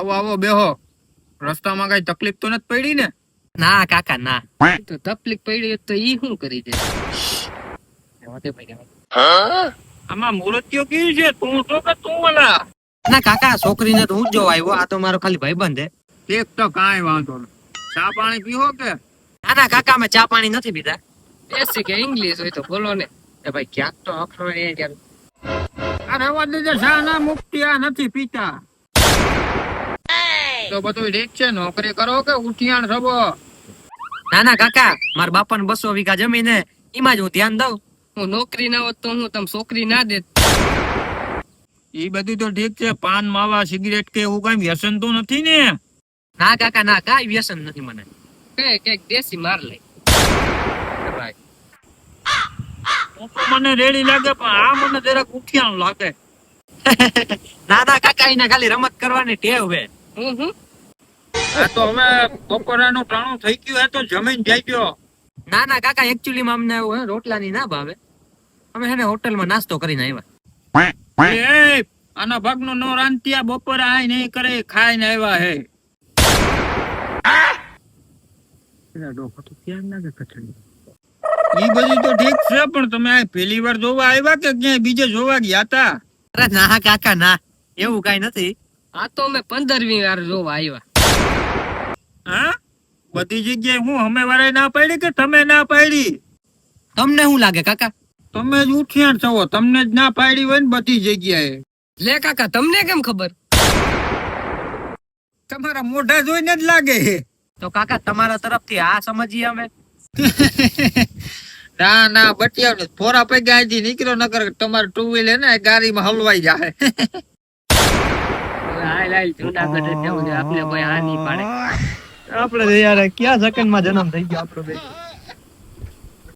આવો આવો બેહો. રસ્તામાં કઈ તકલીફ તો નથી પડી ને? ના કાકા ના. તો તકલીફ પડી તો ઈ શું કરી દે. આમાં મૂર્તિઓ કેવી છે? તું તો કે તું ઓલા? ના કાકા છોકરીને તો હું જ જોવા આવ્યો. આ તો મારો ખાલી ભાઈબંધ છે એક તો કાંઈ વાંધો નહીં ચા પાણી પીવો કે? ના ના કાકા અમે ચા પાણી નથી પીતા. બેસી કે ઇંગ્લિશ હોય તો બોલો ને. એ ભાઈ ક્યાંક તો અક્ષરો એ ક્યાંક અરે દેજે ચા ના મુક્તિ આ નથી પીતા. તો બધું ઠીક છે. નોકરી કરો કે ઉઠિયાણ થવો ના ના કાકા મારા બાપાને બસો વીઘા જમીન હે એમાં જ હું ધ્યાન દઉં. હું નોકરી ના હોત તો હું તમ છોકરી ના દેત. એ બધું તો ઠીક છે પાન માવા સિગરેટ કે એવું કઈ વ્યસન તો નથી ને? ના કાકા ના કાઈ વ્યસન નથી મને. કે કે દેશી માર લે ભાઈ. મને રેડી લાગે પણ આ મને જરાક ઉઠિયાણ લાગે. ના ના કાકા એને ખાલી રમત કરવાની ટેવ હું આ તો હવે બપોરાનું ટાણું થઈ ગયું હે તો જમીન જાયજો ના ના કાકા એકચ્યુઅલી માં અમને એવું રોટલાની ના ભાવે. અમે છે ને હોટલમાં નાસ્તો કરીને આવ્યા. એ આના ભાગનો નો રાંતિયા બપોરે આય નહીં કરે ખાઈને આવ્યા હે. ઈ બધું તો ઠીક છે પણ તમે આ પહેલી વાર જોવા આવ્યા કે ક્યાંય બીજે જોવા ગયા તા? અરે ના કાકા ના એવું કઈ નથી. આ તો અમે પંદરમી વાર જોવા આવ્યા હા? બધી જગ્યાએ હું અમે વારે ના પાડી કે તમે ના પાડી? તમને શું લાગે કાકા? તમે જ ઉઠિયાણ છો તમને જ ના પાડી હોય ને બધી જગ્યાએ. લે કાકા તમને કેમ ખબર? તમારા મોઢા જોઈને જ લાગે તો કાકા તમારા તરફથી આ સમજીએ અમે. ના ના બટિયા ને ફોરા પૈકી અહીંથી નીકળ્યો નકર તમારે ટુ વ્હીલર ને ગાડીમાં હલવાઈ જાય હાલ હાલ પાડે. આપણે યાર ક્યાં સેકન્ડમાં જન્મ થઈ ગયો આપણો બે